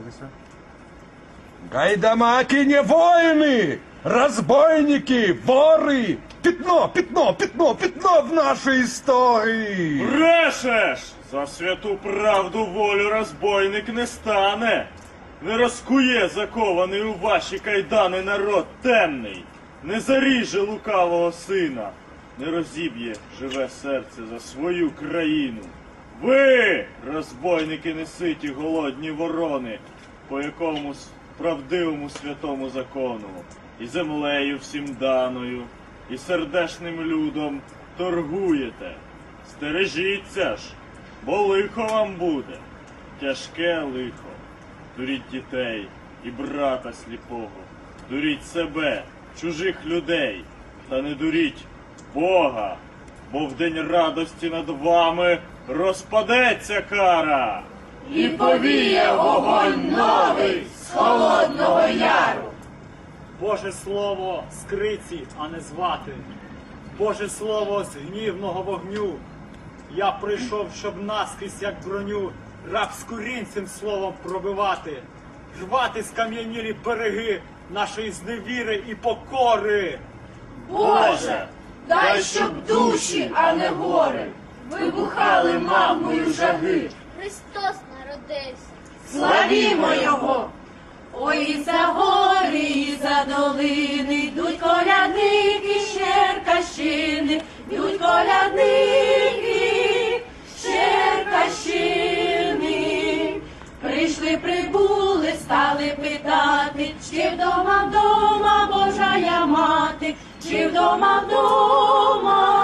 сталося? Гайдамаки не воїни! Разбойники, вори! Пятно, пятно, пятно, пятно в нашій історії! Брешеш! За святу правду волю розбойник не стане. Не розкує закований у ваші кайдани народ темний, не заріже лукавого сина, не розіб'є живе серце за свою країну. Ви, розбойники неситі голодні ворони, по якомусь правдивому святому закону, і землею всім даною, і сердешним людом торгуєте. Стережіться ж, бо лихо вам буде, тяжке лихо. Дуріть дітей і брата сліпого, дуріть себе, чужих людей, та не дуріть Бога, бо в день радості над вами розпадеться кара. І повіє вогонь новий з холодного яру. Боже слово з криці, а не звати. Боже слово з гнівного вогню. Я прийшов, щоб наскрізь, як броню, раб з курінцем словом пробивати, рвати скам'янілі береги нашої зневіри і покори. Боже, дай, щоб душі, а не гори, вибухали мамою жаги. Христос народився. Славімо його! Ой, і за гори, і за долини, йдуть колядники, з Черкащини, йдуть колядники, з Черкащини. Прийшли, прибули, стали питати, чи вдома, вдома Божая мати, чи вдома, вдома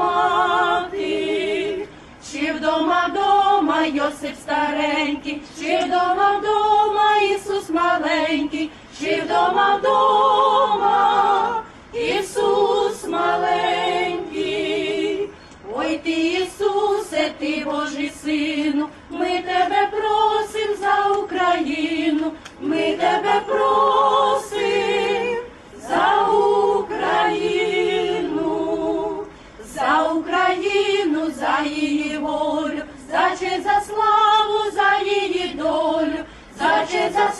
мати. Чи вдома дома Йосип старенький, чи вдома вдома Ісус маленький, чи вдома вдома Ісус маленький. Ой ти, Ісусе, ти Божий сину,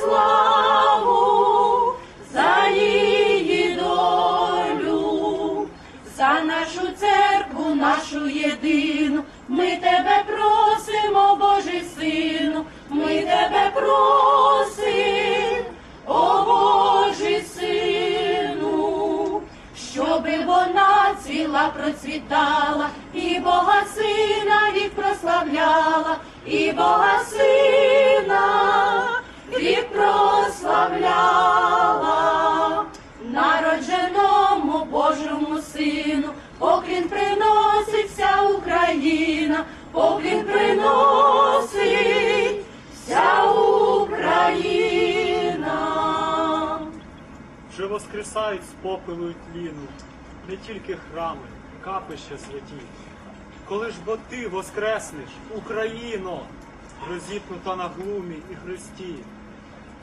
славу, за її долю, за нашу церкву, нашу єдину, ми тебе просимо, Божий сину, ми тебе просимо, о Божий сину щоби вона цвіла, процвітала, і Бога сина вік прославляла, і Бога сина приносить вся Україна. Вже воскресають з попелу й тліну, не тільки храми, капища святі. Коли ж бо ти воскреснеш, Україно, розіпнута на глумі і хресті.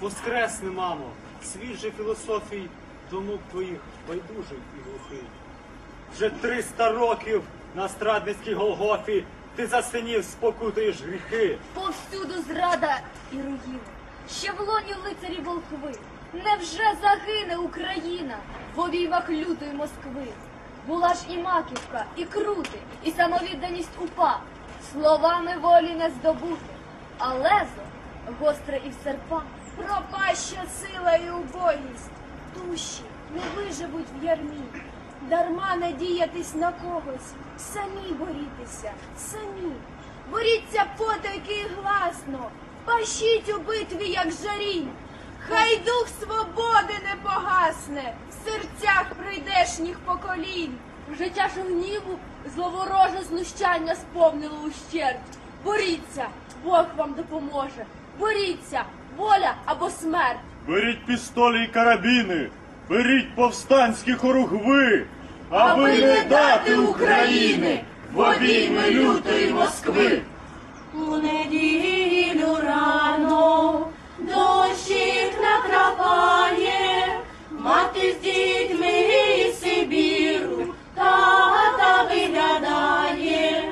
Воскресни, мамо, світ же філософій до нук твоїх байдужий і глухий. Вже триста років на страдницькій Голгофі ти за синів спокутуєш гріхи. Повсюду зрада і руїна. Ще в лоні лицарі волхви. Невже загине Україна в обіймах лютої Москви? Була ж і маківка, і крути, і самовідданість упа. Словами волі не здобути, а лезо гостре і в серпа. Пропаща сила і убогість, душі не виживуть в ярмі. Дарма надіятись на когось, самі борітеся, самі. Боріться потайки і гласно, пащіть у битві, як жарінь. Хай дух свободи не погасне в серцях прийдешніх поколінь. Життя ж гніву зловороже знущання сповнило ущерть. Боріться, Бог вам допоможе. Боріться, воля або смерть. Беріть пістолі й карабіни, беріть повстанські хоругви, аби не дати України в обійми лютої Москви. У неділю рано дощик натрапає, мати з дітьми із Сибіру тата виглядає,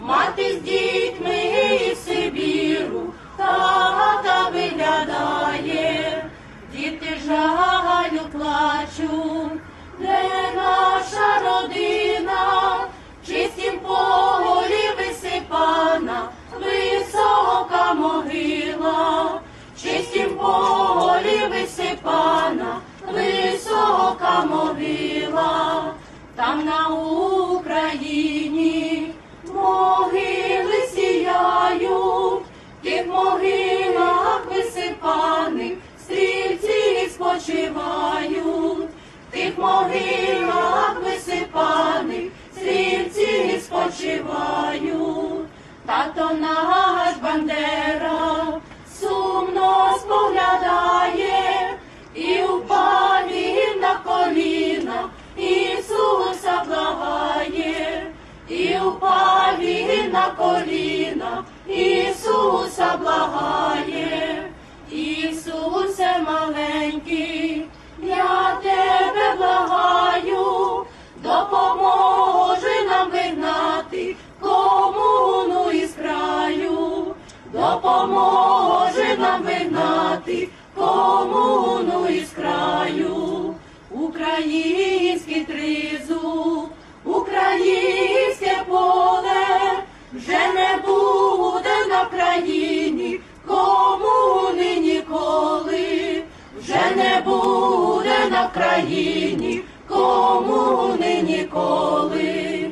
мати з дітьми із Сибіру тата виглядає, діти жалю плачуть наша родина, чистім поголі висипана, висока могила, чистім поголі висипана, висока могила, там на Україні могили сіяють, тих могилах висипаних, стрільці спочивають могилах висипаних, стрільці спочивають, тато наш бандера сумно споглядає і впалі на коліна, Ісуса благає, і впалі на коліна, Ісуса благає, Ісусе. Допоможи нам вигнати комуну із краю, український тризуб, українське поле вже не буде на країні. Комуни ніколи, вже не буде на країні. Комуни ніколи.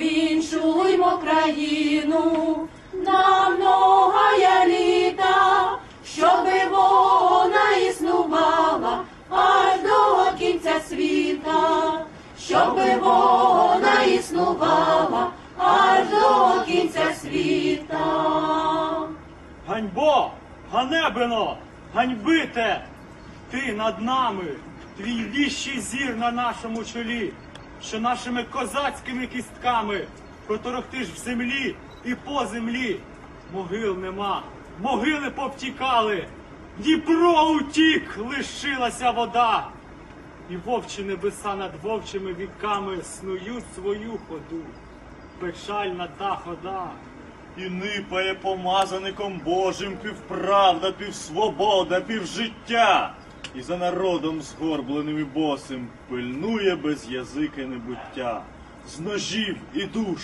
Віншуймо країну на многая літа, щоби вона існувала аж до кінця світа, щоби вона існувала аж до кінця світа. Ганьбо! Ганебино! Ганьбите! Ти над нами, твій віщий зір на нашому чолі, що нашими козацькими кістками проторохтиш в землі і по землі. Могил нема, могили повтікали, Дніпро утік, лишилася вода. І вовчі небеса над вовчими віками снують свою ходу. Печальна та хода. І нипає помазаником Божим півправда, півсвобода, півжиття. І за народом згорбленим і босим пильнує без язики небуття. З ножів і душ,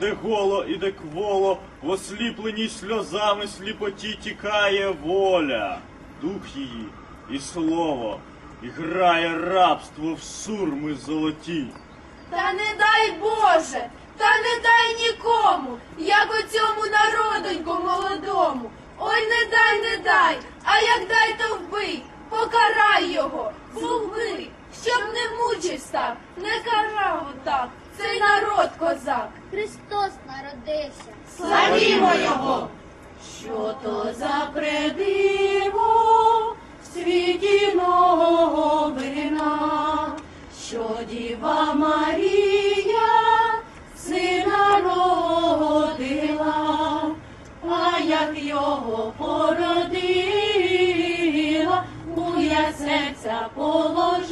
де голо і де кволо, в осліпленій сльозами сліпоті тікає воля, дух її і слово, і грає рабство в сурми золоті. Та не дай Боже, та не дай нікому, як оцьому народоньку молодому. Ой, не дай, не дай, а як дай, то вбий, покарай його, вбий, щоб не мучився, не карав отак, цей народ козак. Христос народився. Славімо його! Що то за предиво в світі новина, що Діва Марія сина родила, а як його породила, у я серця положила,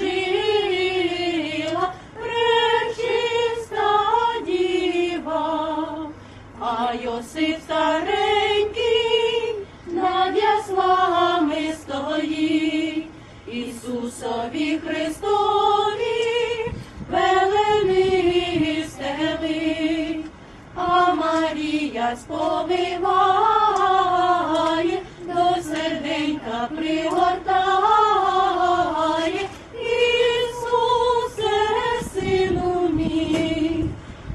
Христові велени стелить, а Марія сповиває, до серденька пригортає, Ісусе, сину мій,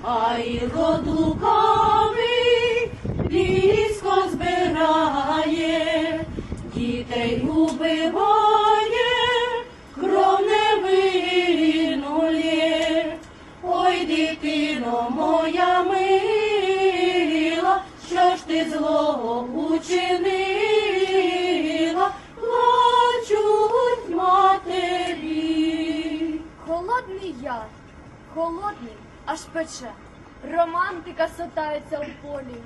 а Ірод лукавий військо збирає, дітей убиває, пече. Романтика сотається у полі,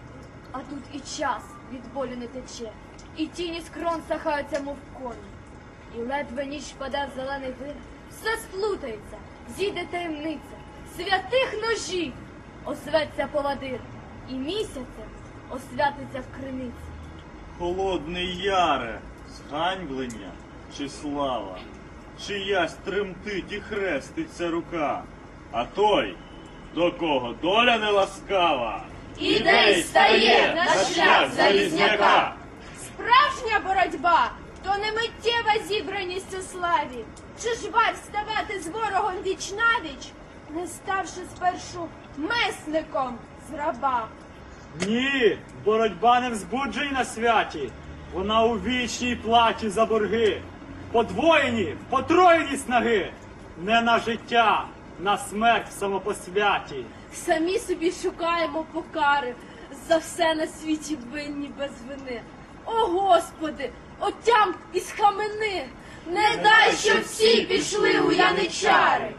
а тут і час від болю не тече, і тіні скрон сахаються, мов коні. І ледве ніч впаде в зелений вир, все сплутається, зійде таємниця, святих ножів осветься повадир, і місяцем освятиться в криниці. Холодний яре, зганьблення чи слава, чиясь тремтить і хреститься рука, а той, до кого доля не ласкава, Іде й стає на шлях залізняка. Справжня боротьба то не миттєва зібраність у славі. Чи ж варт ставати з ворогом віч навіч, не ставши спершу месником з раба? Ні, боротьба не взбуджує на святі. Вона у вічній платі за борги. Подвоєні, потроєні снаги. Не на життя, на смерть в самопосвяті. Самі собі шукаємо покари за все на світі винні без вини. О Господи, отям і хамени, Не дай, щоб всі пішли у яничари.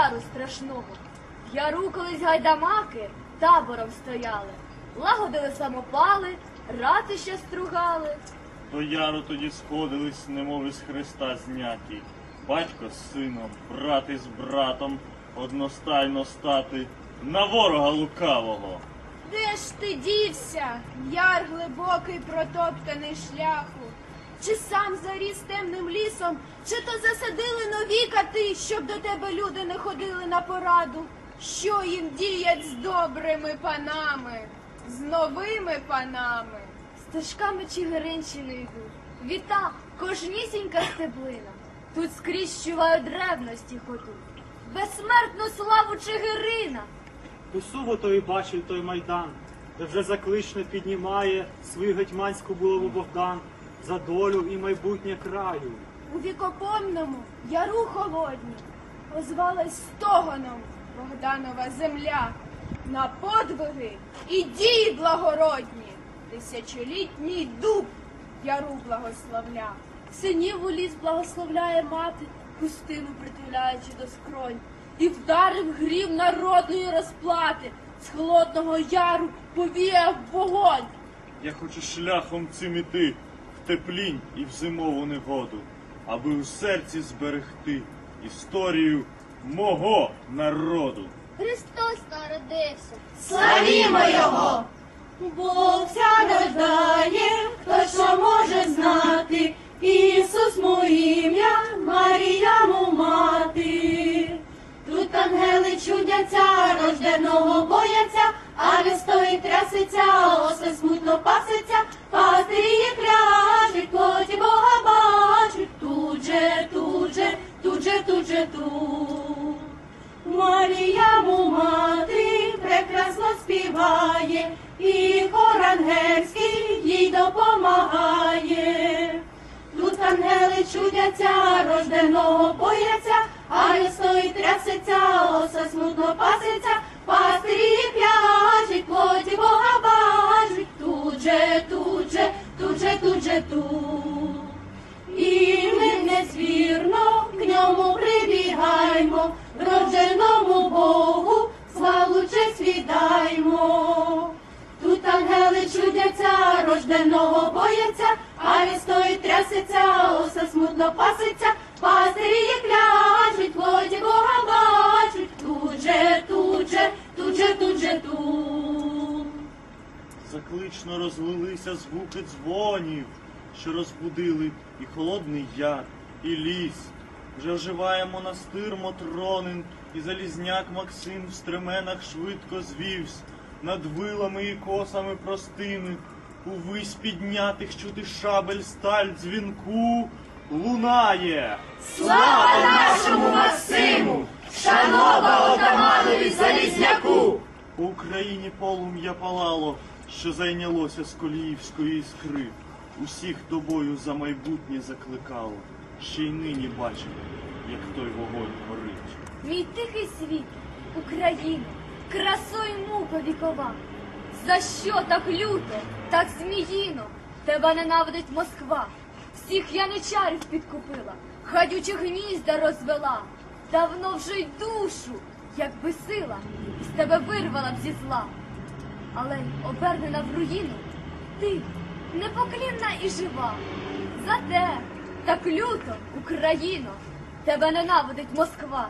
Яру страшного. В яру колись гайдамаки табором стояли, лагодили самопали, ратища стругали. До яру тоді сходились, немов із Христа зняті. Батько з сином, брат із братом, одностайно стати на ворога лукавого. Де ж ти дівся, яр глибокий протоптаний шляху? Чи сам заріс темним лісом, чи то засадили нові кати, щоб до тебе люди не ходили на пораду? Що їм діять з добрими панами, з новими панами? Стежками Чигиринщини йду. Віта, кожнісінька стеблина. Тут скрізь чуваю древності ходу. Безсмертну славу Чигирина. Суботу і бачив той майдан, де вже заклично піднімає свою гетьманську булаву Богдан за долю і майбутнє краю. У вікопомному яру холодні озвалась стогоном Богданова земля на подвиги і дії благородні, тисячолітній дуб яру благословля. Синів у ліс благословляє мати, пустину притуляючи до скронь, і вдарив грім народної розплати, з холодного яру повіяв вогонь. Я хочу шляхом цим іти теплінь і в зимову негоду, аби у серці зберегти історію мого народу. Христос народився. Славімо його! Бог рождає, хто що може знати, Ісус моє ім'я, Марія му мати. Тут ангели чудяться, рожденого бояться, а стоїть трясеться, осе смутно паситься, пастирі кляжуть, плоті Бога бачуть, тут же, тут же, тут же, тут же, тут. Марія му мати прекрасно співає, і хор ангельський їй допомагає. Тут ангели чудяться, рожденого бояться, а стоїть трясеться, оса смутно паситься, пастирі Вже оживає монастир Мотронин, і залізняк Максим в стременах швидко звівсь, над вилами і косами простими, увись піднятих чути шабель сталь дзвінку лунає. Слава нашому Максиму! Шанова отаманові Залізняку! По Україні полум'я палало, що зайнялося з Коліївської іскри. Усіх до бою за майбутнє закликало. Ще й нині бачимо, як той вогонь горить. Мій тихий світ, Україна, красу й мука вікова. За що так люто, так зміїно тебе ненавидить Москва? Всіх яничарів підкупила, гадючих гнізда розвела. Давно вже й душу, якби сила, з тебе вирвала б зі зла. Але обернена в руїну, ти непоклінна і жива. Зате так люто, Україно, тебе ненавидить Москва.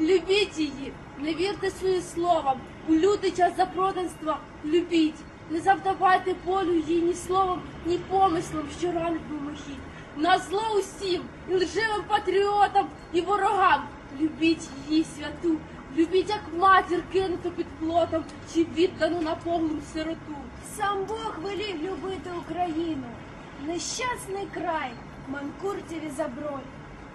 Любіть її, не вірте своїм словам. У лютий час запроданства любіть. Не завдавайте болю їй ні словом, ні помислом, що ранить мимохідь. На зло усім, і лживим патріотам, і ворогам. Любіть її святу, любіть, як матір кинуту під плотом, чи віддану на поглум сироту. Сам Бог велів любити Україну. Нещасний край, манкуртів і заброй.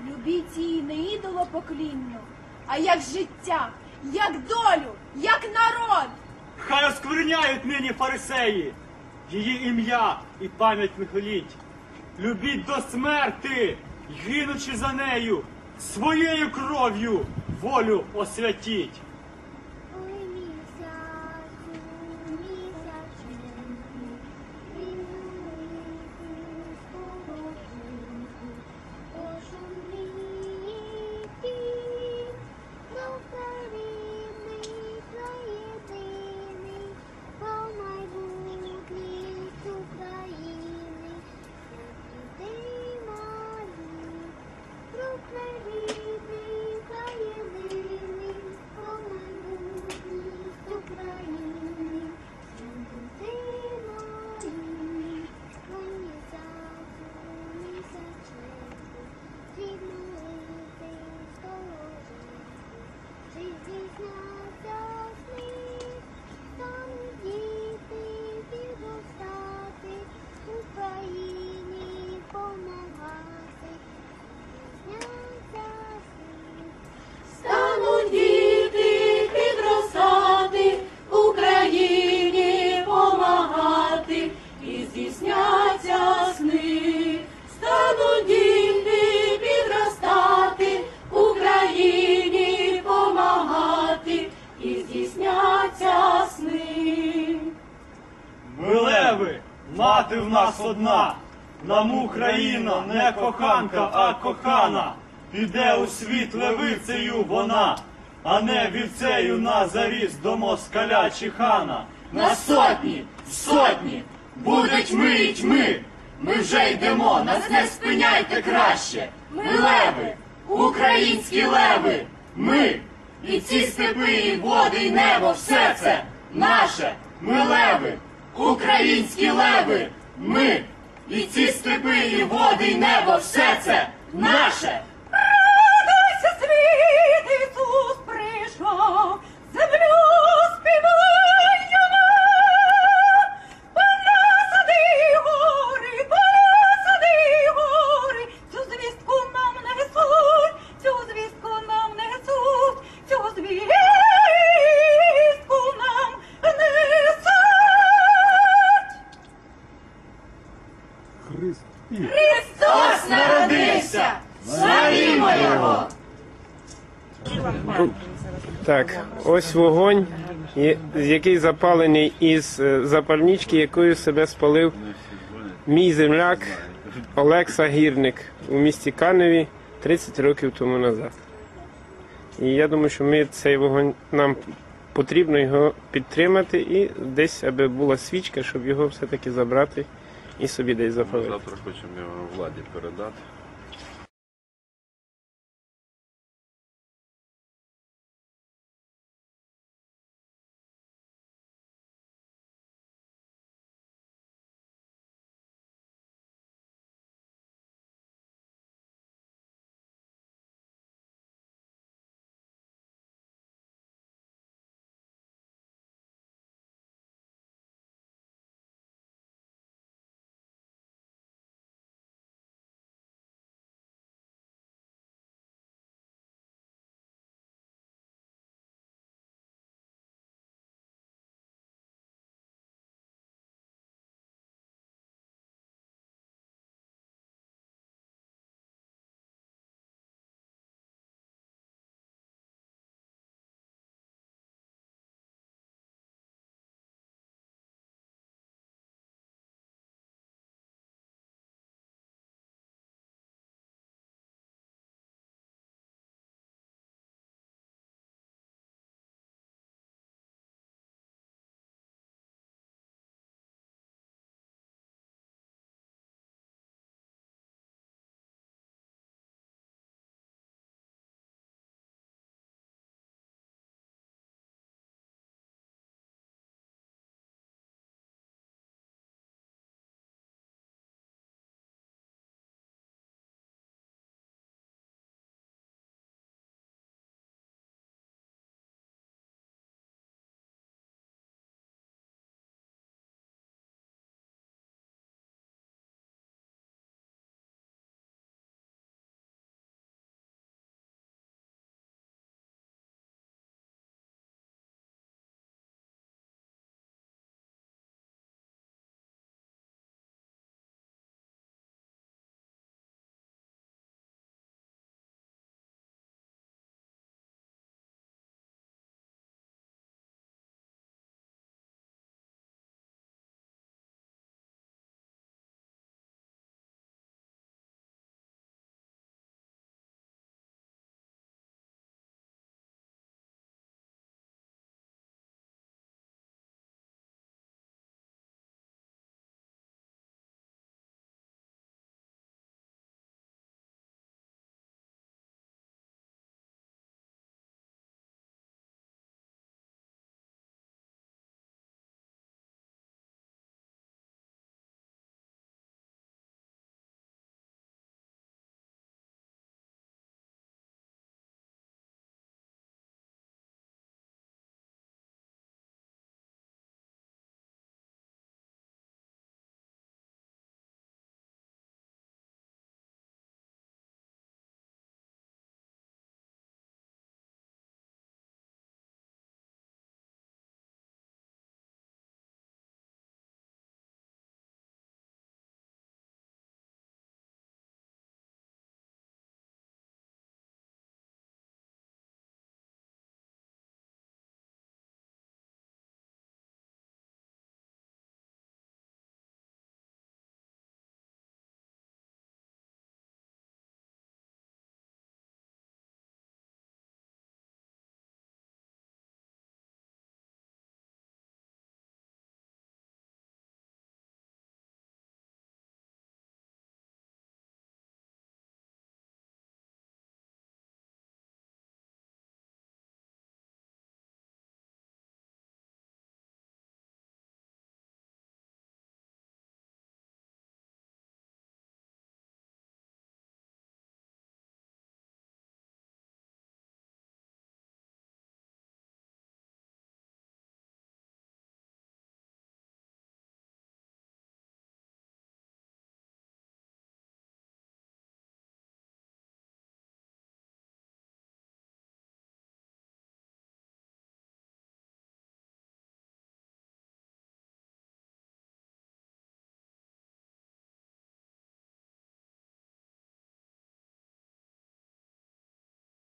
Любіть її не ідолопоклінно, А як життя, як долю, як народ. Хай оскверняють нині фарисеї, її ім'я і пам'ять не. Любіть до смерти, гинучи за нею, своєю кров'ю волю освятіть. Мати в нас одна, нам Україна не коханка, а кохана. Піде у світ левицею вона, а не вівцею на заріз до москаля чи хана. На сотні, сотні, будуть ми й тьми. Ми вже йдемо, нас не спиняйте краще. Ми леви, українські леви, ми. І ці степи, і води, і небо, все це наше. Ми леви, українські леви, ми. І ці степи, і води, і небо, все це наше. Ось вогонь, який запалений із е, запальнички, якою себе спалив мій земляк Олекса Гірник у місті Каневі 30 років тому назад. І я думаю, що ми цей вогонь нам потрібно його підтримати і десь, аби була свічка, щоб його все-таки забрати і собі десь запалити. Завтра хочемо його владі передати.